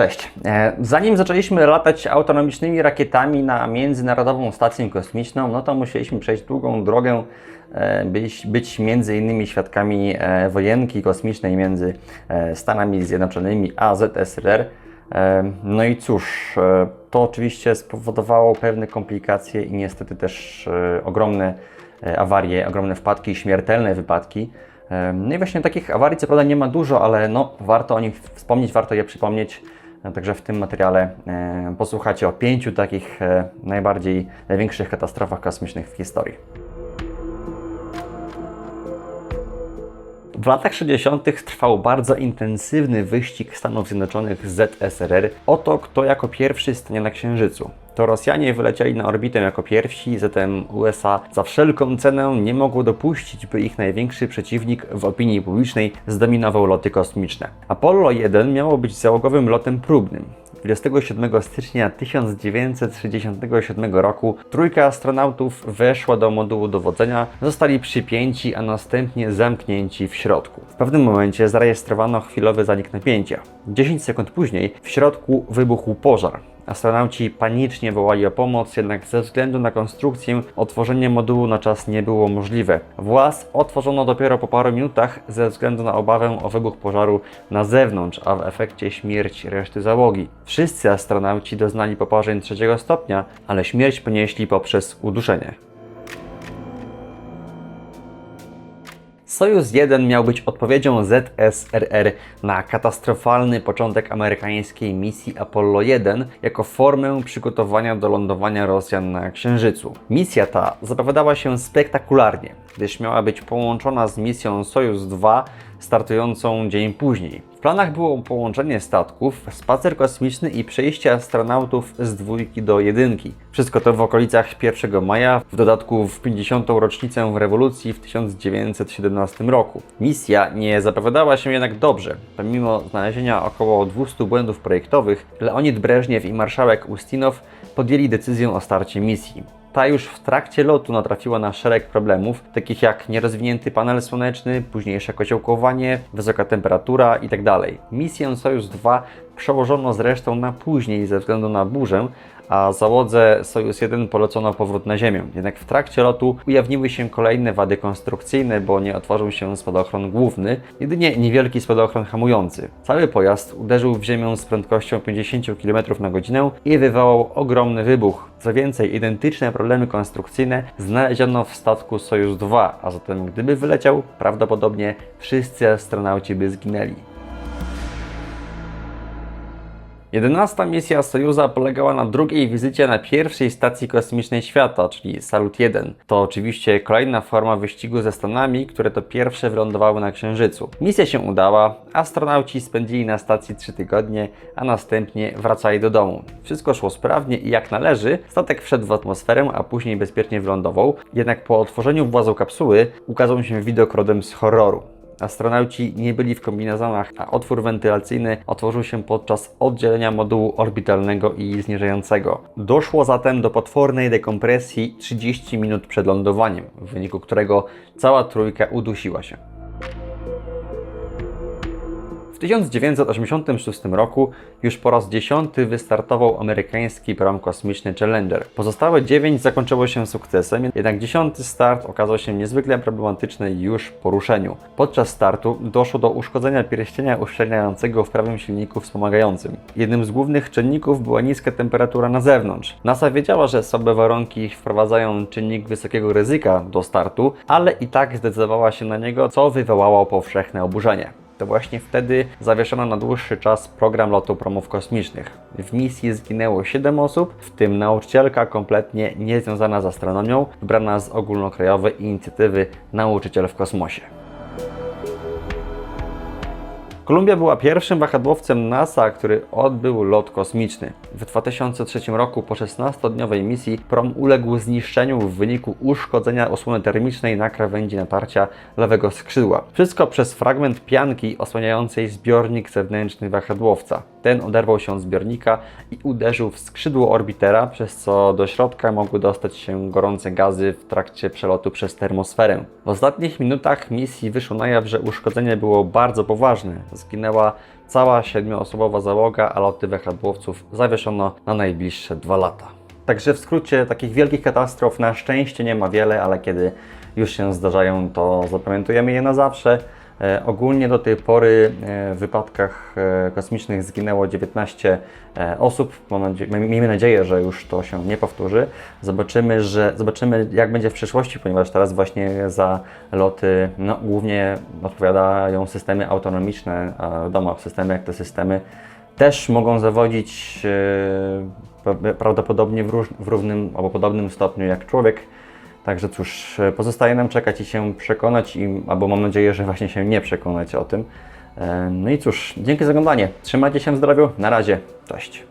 Cześć. E, Zanim zaczęliśmy latać autonomicznymi rakietami na Międzynarodową Stację Kosmiczną, no to musieliśmy przejść długą drogę, e, być, być między innymi świadkami e, wojenki kosmicznej między Stanami Zjednoczonymi a ZSRR. No i cóż, to oczywiście spowodowało pewne komplikacje i niestety też ogromne awarie, ogromne wpadki, śmiertelne wypadki. No i właśnie takich awarii co prawda nie ma dużo, ale no, warto o nich wspomnieć, warto je przypomnieć. Także w tym materiale e, posłuchacie o pięciu takich e, najbardziej, największych katastrofach kosmicznych w historii. W latach 60. trwał bardzo intensywny wyścig Stanów Zjednoczonych z ZSRR o to, kto jako pierwszy stanie na Księżycu. To Rosjanie wylecieli na orbitę jako pierwsi, zatem USA za wszelką cenę nie mogło dopuścić, by ich największy przeciwnik w opinii publicznej zdominował loty kosmiczne. Apollo 1 miało być załogowym lotem próbnym. 27 stycznia 1967 roku trójka astronautów weszła do modułu dowodzenia, zostali przypięci, a następnie zamknięci w środku. W pewnym momencie zarejestrowano chwilowy zanik napięcia. 10 sekund później w środku wybuchł pożar. Astronauci panicznie wołali o pomoc, jednak ze względu na konstrukcję otworzenie modułu na czas nie było możliwe. Włas otworzono dopiero po paru minutach ze względu na obawę o wybuch pożaru na zewnątrz, a w efekcie śmierć reszty załogi. Wszyscy astronauci doznali poparzeń trzeciego stopnia, ale śmierć ponieśli poprzez uduszenie. Sojus 1 miał być odpowiedzią ZSRR na katastrofalny początek amerykańskiej misji Apollo 1 jako formę przygotowania do lądowania Rosjan na Księżycu. Misja ta zapowiadała się spektakularnie, gdyż miała być połączona z misją Sojus 2 startującą dzień później. Planach było połączenie statków, spacer kosmiczny i przejście astronautów z dwójki do jedynki. Wszystko to w okolicach 1 maja, w dodatku w 50. rocznicę rewolucji w 1917 roku. Misja nie zapowiadała się jednak dobrze. Pomimo znalezienia około 200 błędów projektowych, Leonid Breżniew i marszałek Ustinow podjęli decyzję o starcie misji. Ta już w trakcie lotu natrafiła na szereg problemów, takich jak nierozwinięty panel słoneczny, późniejsze kociołkowanie, wysoka temperatura itd. Misję Sojus 2 przełożono zresztą na później ze względu na burzę, a załodze Sojus 1 polecono powrót na Ziemię. Jednak w trakcie lotu ujawniły się kolejne wady konstrukcyjne, bo nie otworzył się spadochron główny, jedynie niewielki spadochron hamujący. Cały pojazd uderzył w Ziemię z prędkością 50 km na godzinę i wywołał ogromny wybuch. Co więcej, identyczne problemy konstrukcyjne znaleziono w statku Sojus 2, a zatem gdyby wyleciał, prawdopodobnie wszyscy astronauci by zginęli. Jedenasta misja Sojuza polegała na drugiej wizycie na pierwszej stacji kosmicznej świata, czyli Salut 1. To oczywiście kolejna forma wyścigu ze Stanami, które to pierwsze wylądowały na Księżycu. Misja się udała, astronauci spędzili na stacji 3 tygodnie, a następnie wracali do domu. Wszystko szło sprawnie i jak należy, statek wszedł w atmosferę, a później bezpiecznie wylądował, jednak po otworzeniu włazu kapsuły ukazał się widok rodem z horroru. Astronauci nie byli w kombinezonach, a otwór wentylacyjny otworzył się podczas oddzielenia modułu orbitalnego i zniżającego. Doszło zatem do potwornej dekompresji 30 minut przed lądowaniem, w wyniku którego cała trójka udusiła się. W 1986 roku już po raz dziesiąty wystartował amerykański program kosmiczny Challenger. Pozostałe dziewięć zakończyło się sukcesem, jednak dziesiąty start okazał się niezwykle problematyczny już po ruszeniu. Podczas startu doszło do uszkodzenia pierścienia uszczelniającego w prawym silniku wspomagającym. Jednym z głównych czynników była niska temperatura na zewnątrz. NASA wiedziała, że słabe warunki wprowadzają czynnik wysokiego ryzyka do startu, ale i tak zdecydowała się na niego, co wywołało powszechne oburzenie. To właśnie wtedy zawieszono na dłuższy czas program lotu promów kosmicznych. W misji zginęło 7 osób, w tym nauczycielka kompletnie niezwiązana z astronomią, wybrana z ogólnokrajowej inicjatywy Nauczyciel w kosmosie. Kolumbia była pierwszym wahadłowcem NASA, który odbył lot kosmiczny. W 2003 roku po 16-dniowej misji prom uległ zniszczeniu w wyniku uszkodzenia osłony termicznej na krawędzi natarcia lewego skrzydła. Wszystko przez fragment pianki osłaniającej zbiornik zewnętrzny wahadłowca. Ten oderwał się od zbiornika i uderzył w skrzydło orbitera, przez co do środka mogły dostać się gorące gazy w trakcie przelotu przez termosferę. W ostatnich minutach misji wyszło na jaw, że uszkodzenie było bardzo poważne. Zginęła cała siedmioosobowa załoga, a loty wahadłowców zawieszono na najbliższe dwa lata. Także w skrócie takich wielkich katastrof na szczęście nie ma wiele, ale kiedy już się zdarzają, to zapamiętujemy je na zawsze. E, ogólnie do tej pory e, w wypadkach e, kosmicznych zginęło 19 e, osób. Miejmy nadzieję, że już to się nie powtórzy. Zobaczymy, że, zobaczymy jak będzie w przyszłości, ponieważ teraz właśnie za loty no, głównie odpowiadają systemy autonomiczne, a wiadomo, systemy jak te systemy też mogą zawodzić pra- prawdopodobnie w, róż, w równym albo podobnym stopniu jak człowiek. Także cóż, e, pozostaje nam czekać i się przekonać, i, albo mam nadzieję, że właśnie się nie przekonać o tym. E, No i cóż, dzięki za oglądanie. Trzymajcie się w zdrowiu. Na razie. Cześć.